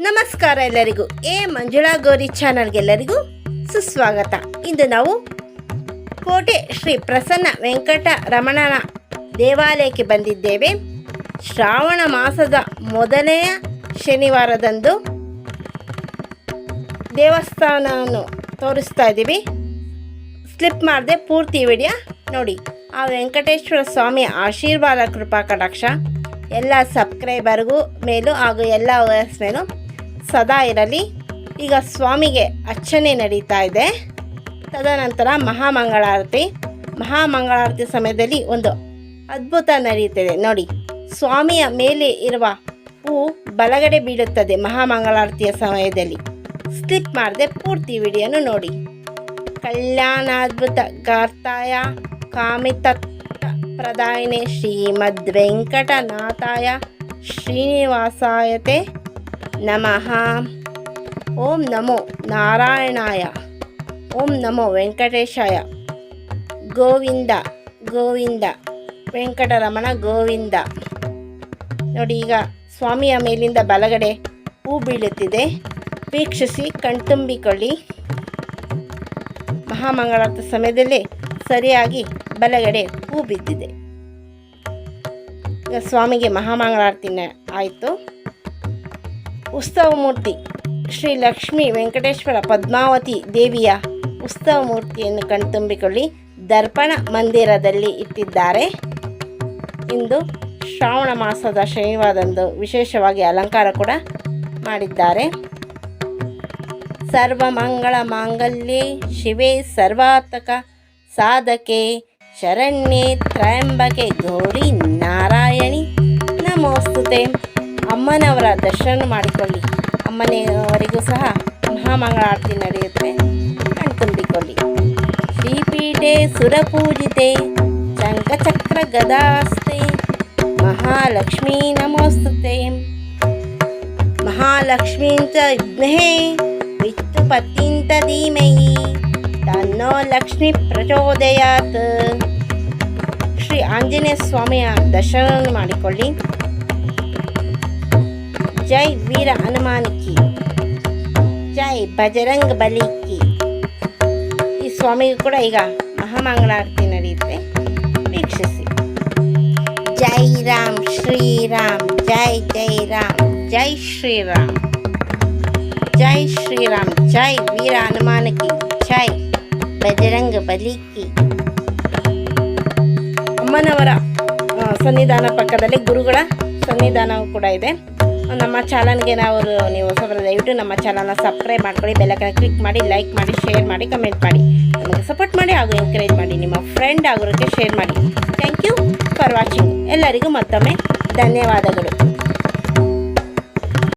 ನಮಸ್ಕಾರ ಎಲ್ಲರಿಗೂ ಎ ಮಂಜುಳಾ ಗೌರಿ ಚಾನಲ್ಗೆಲ್ಲರಿಗೂ ಸುಸ್ವಾಗತ. ಇಂದು ನಾವು ಕೋಟೆ ಶ್ರೀ ಪ್ರಸನ್ನ ವೆಂಕಟ ರಮಣನ ದೇವಾಲಯಕ್ಕೆ ಬಂದಿದ್ದೇವೆ. ಶ್ರಾವಣ ಮಾಸದ ಮೊದಲನೆಯ ಶನಿವಾರದಂದು ದೇವಸ್ಥಾನವನ್ನು ತೋರಿಸ್ತಾ ಇದ್ದೀವಿ. ಸ್ಲಿಪ್ ಮಾಡದೆ ಪೂರ್ತಿ ವಿಡಿಯೋ ನೋಡಿ. ಆ ವೆಂಕಟೇಶ್ವರ ಸ್ವಾಮಿಯ ಆಶೀರ್ವಾದ, ಕೃಪಾ, ಕಟಾಕ್ಷ ಎಲ್ಲ ಸಬ್ಸ್ಕ್ರೈಬರ್ಗೂ ಮೇಲೂ ಹಾಗೂ ಎಲ್ಲ ವಯಸ್ ಮೇಲೂ ಸದಾ ಇರಲಿ. ಈಗ ಸ್ವಾಮಿಗೆ ಅರ್ಚನೆ ನಡೀತಾ ಇದೆ. ತದನಂತರ ಮಹಾಮಂಗಳಾರತಿ. ಮಹಾಮಂಗಳಾರತಿ ಸಮಯದಲ್ಲಿ ಒಂದು ಅದ್ಭುತ ನಡೆಯುತ್ತದೆ ನೋಡಿ, ಸ್ವಾಮಿಯ ಮೇಲೆ ಇರುವ ಹೂ ಬಲಗಡೆ ಬೀಳುತ್ತದೆ ಮಹಾಮಂಗಳಾರತಿಯ ಸಮಯದಲ್ಲಿ. ಸ್ಲಿಪ್ ಮಾಡದೆ ಪೂರ್ತಿ ವಿಡಿಯೋನು ನೋಡಿ. ಕಲ್ಯಾಣಾದ್ಭುತ ಗಾರ್ತಾಯ ಕಾಮಿತ ಪ್ರದಾಯಿನೇ ಶ್ರೀಮದ್ ವೆಂಕಟನಾಥಾಯ ಶ್ರೀನಿವಾಸಾಯತೆ. ನಮಃ. ಓಂ ನಮೋ ನಾರಾಯಣಾಯ. ಓಂ ನಮೋ ವೆಂಕಟೇಶಾಯ. ಗೋವಿಂದ ಗೋವಿಂದ, ವೆಂಕಟರಮಣ ಗೋವಿಂದ. ನೋಡಿ ಈಗ ಸ್ವಾಮಿಯ ಮೇಲಿಂದ ಬಲಗಡೆ ಹೂ ಬೀಳುತ್ತಿದೆ. ವೀಕ್ಷಿಸಿ, ಕಣ್ತುಂಬಿಕೊಳ್ಳಿ. ಮಹಾಮಂಗಳಾರ್ಥ ಸಮಯದಲ್ಲಿ ಸರಿಯಾಗಿ ಬಲಗಡೆ ಹೂ ಬಿದ್ದಿದೆ. ಈಗ ಸ್ವಾಮಿಗೆ ಮಹಾಮಂಗಳಾರತಿನ ಆಯಿತು. ಉತ್ಸವ ಮೂರ್ತಿ ಶ್ರೀ ಲಕ್ಷ್ಮೀ ವೆಂಕಟೇಶ್ವರ ಪದ್ಮಾವತಿ ದೇವಿಯ ಉತ್ಸವ ಮೂರ್ತಿಯನ್ನು ಕಣ್ತುಂಬಿಕೊಳ್ಳಿ. ದರ್ಪಣ ಮಂದಿರದಲ್ಲಿ ಇಟ್ಟಿದ್ದಾರೆ. ಇಂದು ಶ್ರಾವಣ ಮಾಸದ ಶನಿವಾರದಂದು ವಿಶೇಷವಾಗಿ ಅಲಂಕಾರ ಕೂಡ ಮಾಡಿದ್ದಾರೆ. ಸರ್ವಮಂಗಳ ಮಾಂಗಲ್ಯೆ ಶಿವೆ ಸರ್ವಾತಕ ಸಾಧಕೆ ಶರಣ್ಯೆ ತ್ರಯಂಬಕೆ ಗೌರಿ ನಾರಾಯಣಿ. ನಮೋಸ್ತುತೆ. ಅಮ್ಮನವರ ದರ್ಶನ ಮಾಡಿಕೊಳ್ಳಿ. ಅಮ್ಮನೆಯವರಿಗೂ ಸಹ ಮಹಾಮಂಗಳಾರತಿ ನಡೆಯುತ್ತೆ. ಕಣ್ತುಂಬಿಕೊಳ್ಳಿ. ಶ್ರೀಪೀಠೆ ಸುರಪೂಜಿತೆ ಶಂಕಚಕ್ರ ಗದಾಸ್ತೆ, ಮಹಾಲಕ್ಷ್ಮೀ ನಮೋಸ್ತುತೆ. ಮಹಾಲಕ್ಷ್ಮೀಂಚ ವಿದ್ಮಹೇ ವಿಷ್ಣುಪತಿಂತ ಧೀಮಹಿ, ತನ್ನೋ ಲಕ್ಷ್ಮಿ ಪ್ರಚೋದಯಾತ್. ಶ್ರೀ ಆಂಜನೇಯ ಸ್ವಾಮಿಯ ದರ್ಶನ ಮಾಡಿಕೊಳ್ಳಿ. ಜೈ ವೀರ ಹನುಮಾನ್ಕಿ. ಜೈ ಬಜರಂಗ್ ಬಲಿಕಿ. ಈ ಸ್ವಾಮಿಗೂ ಕೂಡ ಈಗ ಮಹಾಮಂಗಳಾರತಿ ನಡೆಯುತ್ತೆ. ವೀಕ್ಷಿಸಿ. ಜೈ ರಾಮ್ ಶ್ರೀರಾಮ್ ಜೈ ಜೈ ರಾಮ್, ಜೈ ಶ್ರೀರಾಮ್ ಜೈ ಶ್ರೀರಾಮ್ ಜೈ ವೀರ ಹನುಮಾನಕಿ, ಜೈ ಬಜರಂಗ ಬಲಿಕಿ. ಅಮ್ಮನವರ ಸನ್ನಿಧಾನ ಪಕ್ಕದಲ್ಲಿ ಗುರುಗಳ ಸನ್ನಿಧಾನವೂ ಕೂಡ ಇದೆ. ನಮ್ಮ ಚಾನಲ್ಗೆ ನಾವು ನೀವು ಹೊಸಬರ ದಯವಿಟ್ಟು ನಮ್ಮ ಚಾನಲ್ನ ಸಬ್ಸ್ಕ್ರೈಬ್ ಮಾಡ್ಕೊಳ್ಳಿ ಬೆಲ್ಲಕ್ಕೆ ಕ್ಲಿಕ್ ಮಾಡಿ, ಲೈಕ್ ಮಾಡಿ, ಶೇರ್ ಮಾಡಿ, ಕಮೆಂಟ್ ಮಾಡಿ. ನಮಗೆ ಸಪೋರ್ಟ್ ಮಾಡಿ ಹಾಗೂ ಎಂಕರೇಜ್ ಮಾಡಿ, ನಿಮ್ಮ ಫ್ರೆಂಡ್ ಆಗೋರಿಗೆ ಶೇರ್ ಮಾಡಿ. ಥ್ಯಾಂಕ್ ಯು ಫಾರ್ ವಾಚಿಂಗ್ ಎಲ್ಲರಿಗೂ ಮತ್ತೊಮ್ಮೆ ಧನ್ಯವಾದಗಳು.